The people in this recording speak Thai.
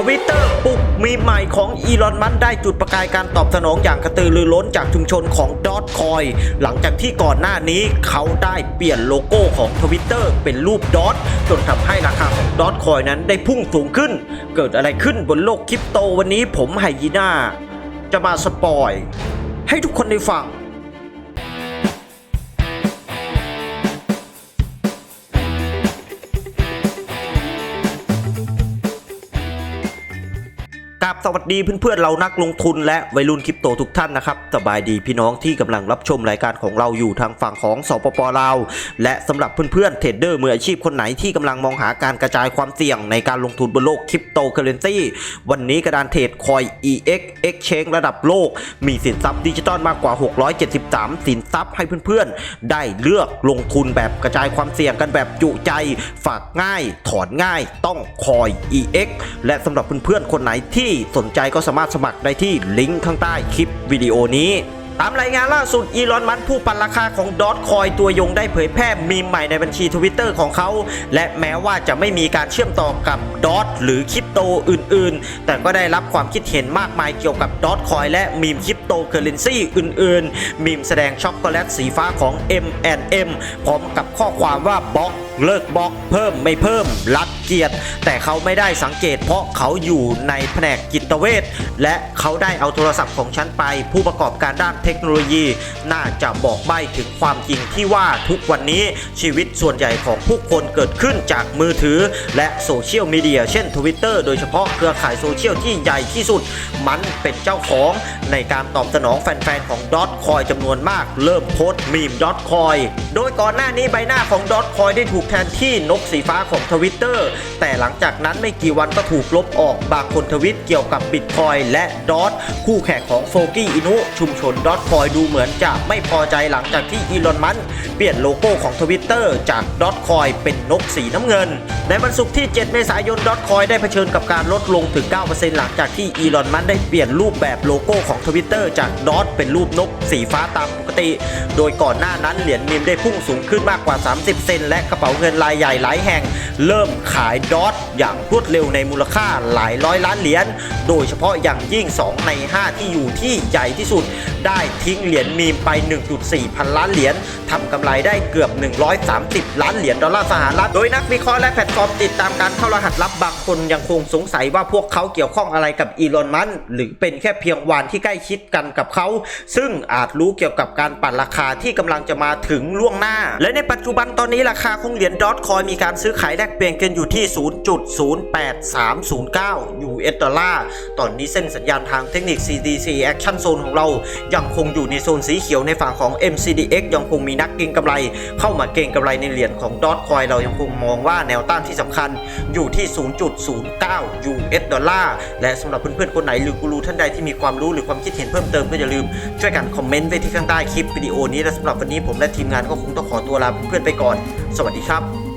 ทวิตเตอร์ปุกมีใหม่ของอีลอนมัสได้จุดประกายการตอบสนองอย่างกระตือรือร้นจากชุมชนของดอ g คอยหลังจากที่ก่อนหน้านี้เขาได้เปลี่ยนโลโก้ของทวิตเตอร์เป็นรูปดอ t จนทำให้ราคาของดอ g คอยนั้นได้พุ่งสูงขึ้น เกิดอะไรขึ้นบนโลกคริปโตวันนี้ผมไฮยีน่าจะมาสปอย ให้ทุกคนได้ฟัง กับสวัสดีเพื่อนๆเรานักลงทุนและวัยรุ่นคริปโตทุกท่านนะครับสบายดีพี่น้องที่กำลังรับชมรายการของเราอยู่ทางฝั่งของสปปลาวและสำหรับเพื่อนๆเทรดเดอร์มืออาชีพคนไหนที่กำลังมองหาการกระจายความเสี่ยงในการลงทุนบนโลกคริปโตเคอเรนซีวันนี้กระดานเทรดคอย EX Exchange ระดับโลก มีสินทรัพย์ดิจิตอลมากกว่า 673 สินทรัพย์ให้เพื่อนๆ ได้เลือกลงทุนแบบกระจายความเสี่ยงกันแบบจุใจ ฝากง่าย ถอนง่าย ต้องคอย EX และสำหรับเพื่อนๆคนไหนที่สนใจก็สามารถสมัครได้ที่ลิงก์ข้างใต้คลิปวิดีโอนี้ตามรายงานล่าสุดอีลอนมัสผู้ปันราคาของดอ g คอยตัวยงได้เผยแพร่มีมใหม่ในบัญชีทวิตเตอร์ของเขา และแม้ว่าจะไม่มีการเชื่อมต่อกับดอ t หรือคริปโตอื่นๆ แต่ก็ได้รับความคิดเห็นมากมายเกี่ยวกับดอ g คอยและมีมคริปโตเคอเรนซีอื่นๆ มีมแสดงช็อกโกแลตสีฟ้าของ M&M พร้อมกับข้อความว่าบล็อก เลิกบล็อกเพิ่มไม่เพิ่มรัดเกียรติ แต่เขาไม่ได้สังเกต เพราะเขาอยู่ในแผนกจิตเวชและเขาได้เอาโทรศัพท์ของฉันไป ผู้ประกอบการด้านเทคโนโลยี น่าจะบอกใบ้ถึงความจริงที่ว่าทุกวันนี้ชีวิตส่วนใหญ่ของผู้คนเกิดขึ้นจากมือถือ และโซเชียลมีเดียเช่น Twitter โดยเฉพาะเครือข่ายโซเชียลที่ใหญ่ที่สุด มันเป็นเจ้าของในการตอบสนองแฟนๆของดอ g คอยจำนวนมาก เริ่มโพสต์มีมดอ g คอยโดยก่อนหน้านี้ใบหน้าของดอ g คอยได้ถูกแทนที่นกสีฟ้าของทวิตเตอร์แต่หลังจากนั้นไม่กี่วันก็ถูกลบออกบางคนทวิตเกี่ยวกับบิตคอยและดอ t คู่แข่งของโฟกี้อินุชุมชนดอ g คอยดูเหมือนจะไม่พอใจหลังจากที่อีลอนมัสเปลี่ยนโลโก้ของทวิตเตอร์จากดอ g คอยเป็นนกสีน้ำเงิน ในวันศุกร์ที่ 7 เมษายนดอ g คอยได้เผชิญกับการลดลงถึง 9%หลังจากที่อีลอนมัสได้เปลี่ยนรูปแบบโลโก้ของทวิตเตอร์จากดอ t เป็นรูปนกสีฟ้าตามปกติ โดยก่อนหน้านั้นเหรียญมิมได้พุ่งสูงขึ้นมากกว่า 30 เซนและกระเป๋าเงินรายใหญ่หลายแห่ง เริ่มขายดอทอย่างรวดเร็วในมูลค่าหลายร้อยล้านเหรียญ โดยเฉพาะอย่างยิ่ง 2 ใน 5 ที่อยู่ที่ใหญ่ที่สุดได้ทิ้งเหรียญมีมไป 1.4 พันล้านเหรียญทำกำไรได้เกือบ 130 ล้านเหรียญดอลลาร์สหรัฐ โดยนักวิเคราะห์และแพลตฟอร์มติดตามการเข้ารหัสลับบางคนยังคงสงสัยว่าพวกเขาเกี่ยวข้องอะไรกับอีลอนมัสก์หรือเป็นแค่เพียงวานที่ใกล้ชิดกันกับเขา ซึ่งอาจรู้เกี่ยวกับการปั่นราคาที่กำลังจะมาถึงล่วงหน้า และในปัจจุบันตอนนี้ราคาของเหรียญดอทคอยมีการซื้อขายแลกเปลี่ยนกันอยู่ที่ 0.08309 US ดอลลาร์ตอนนี้เส้นสัญญาณทางเทคนิค CDC Action Zone ของเรายังคงอยู่ในโซนสีเขียวในฝั่งของ MCDX ยังคงมีนักเก็งกำไร เข้ามาเก็งกำไรในเหรียญของดอทคอยเรายังคงมองว่าแนวต้านที่สำคัญอยู่ที่ 0.09 US ดอลลาร์และสำหรับเพื่อนๆคนไหนหรือกูรูท่านใดที่มีความรู้หรือความคิดเห็นเพิ่มเติมก็อย่าลืมช่วยกันคอมเมนต์ไว้ที่ข้างใต้คลิปวิดีโอนี้และสำหรับวันนี้ผมและทีมงานก็คงต้องขอตัวลาเพื่อนๆไปก่อน สวัสดีครับ